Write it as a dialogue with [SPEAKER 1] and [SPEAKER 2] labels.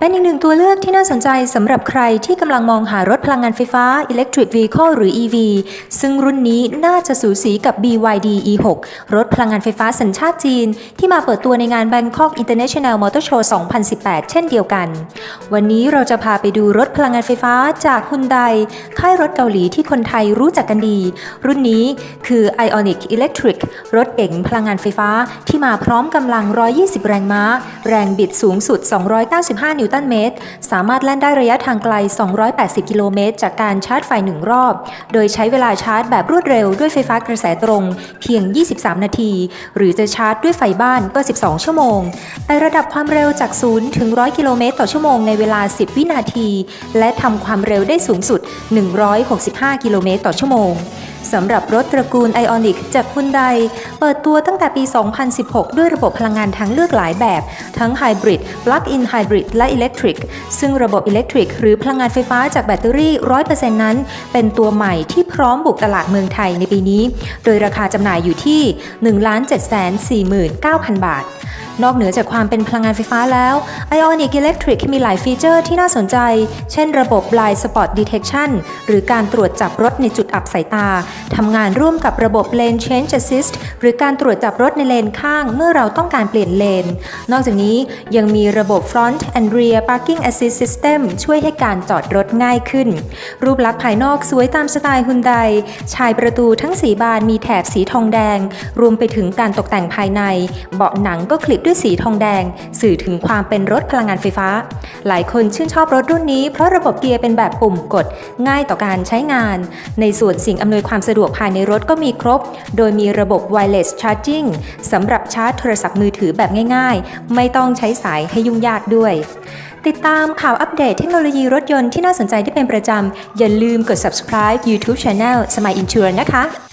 [SPEAKER 1] เป็นอีกหนึ่งตัวเลือกที่น่าสนใจสำหรับใครที่กำลังมองหารถพลังงานไฟฟ้า Electric Vehicle หรือ EV ซึ่งรุ่นนี้น่าจะสูสีกับ BYD E6 รถพลังงานไฟฟ้าสัญชาติจีน ที่มาเปิดตัวในงาน Bangkok International Motor Show 2018 เช่นเดียวกัน วันนี้เราจะพาไปดูรถพลังงานไฟฟ้าจากฮุนไดค่ายรถเกาหลีที่คนไทยรู้จักกันดี รุ่นนี้คือ Ionic Electric รถเก๋งพลังงานไฟฟ้าที่มาพร้อมกำลัง 120 แรงม้า แรงบิดสูงสุด 295 นิวตันเมตร สามารถแล่นได้ระยะทางไกล 280 กิโลเมตร จากการชาร์จไฟหนึ่งรอบ โดยใช้เวลาชาร์จแบบรวดเร็วด้วยไฟฟ้ากระแสตรงเพียง 23 นาที หรือจะชาร์จด้วยไฟบ้านก็ 12 ชั่วโมงไประดับความเร็วจาก 0 ถึง 100 กิโลเมตรต่อชั่วโมงในเวลา 10 วินาที และทำความเร็วได้สูงสุด 165 กิโลเมตรต่อชั่วโมงสำหรับรถตระกูล Ionic จากฮุนไดเปิดตัวตั้งแต่ปี 2016 ด้วยระบบพลังงานทางเลือกหลายแบบ ทั้ง Hybrid Plug-in Hybrid และ Electric ซึ่งระบบ Electric หรือพลังงานไฟฟ้าจากแบตเตอรี่ 100%นั้น เป็นตัวใหม่ที่พร้อมบุกตลาดเมืองไทยในปีนี้ โดยราคาจำหน่ายอยู่ที่ 1,749,000 บาท นอกเหนือจากความเป็นพลังงานไฟฟ้าแล้ว Ionic Electric มีหลายฟีเจอร์ที่น่าสนใจ เช่นระบบ Blind Spot Detection หรือการตรวจจับรถในจุดอับสายตา ทำงานร่วมกับระบบ Lane Change Assist หรือการตรวจจับรถในเลนข้างเมื่อเราต้องการเปลี่ยนเลน นอกจากนี้ยังมีระบบ Front and Rear Parking Assist System ช่วยให้การจอดรถง่ายขึ้น รูปลักษณ์ภายนอกสวยตามสไตล์ฮุนไดชายประตูทั้งสีบานมีแถบสีทองแดง รวมไปถึงการตกแต่งภายใน เบาะหนังก็คลิปด้วยสีทองแดง สื่อถึงความเป็นรถพลังงานไฟฟ้า หลายคนชื่นชอบรถรุ่นนี้เพราะระบบเกียร์เป็นแบบปุ่มกด ง่ายต่อการใช้งาน ในส่วนสิ่งอำนวยความสะดวกภายในรถก็มีครบ โดยมีระบบ wireless charging สำหรับชาร์จโทรศัพท์มือถือแบบง่าย ๆ ไม่ต้องใช้สายให้ยุ่งยากด้วยติดตามข่าวอัปเดตเทคโนโลยีรถยนต์ที่น่าสนใจที่เป็นประจำ อย่าลืมกด subscribe YouTube Channel Smile Insure นะคะ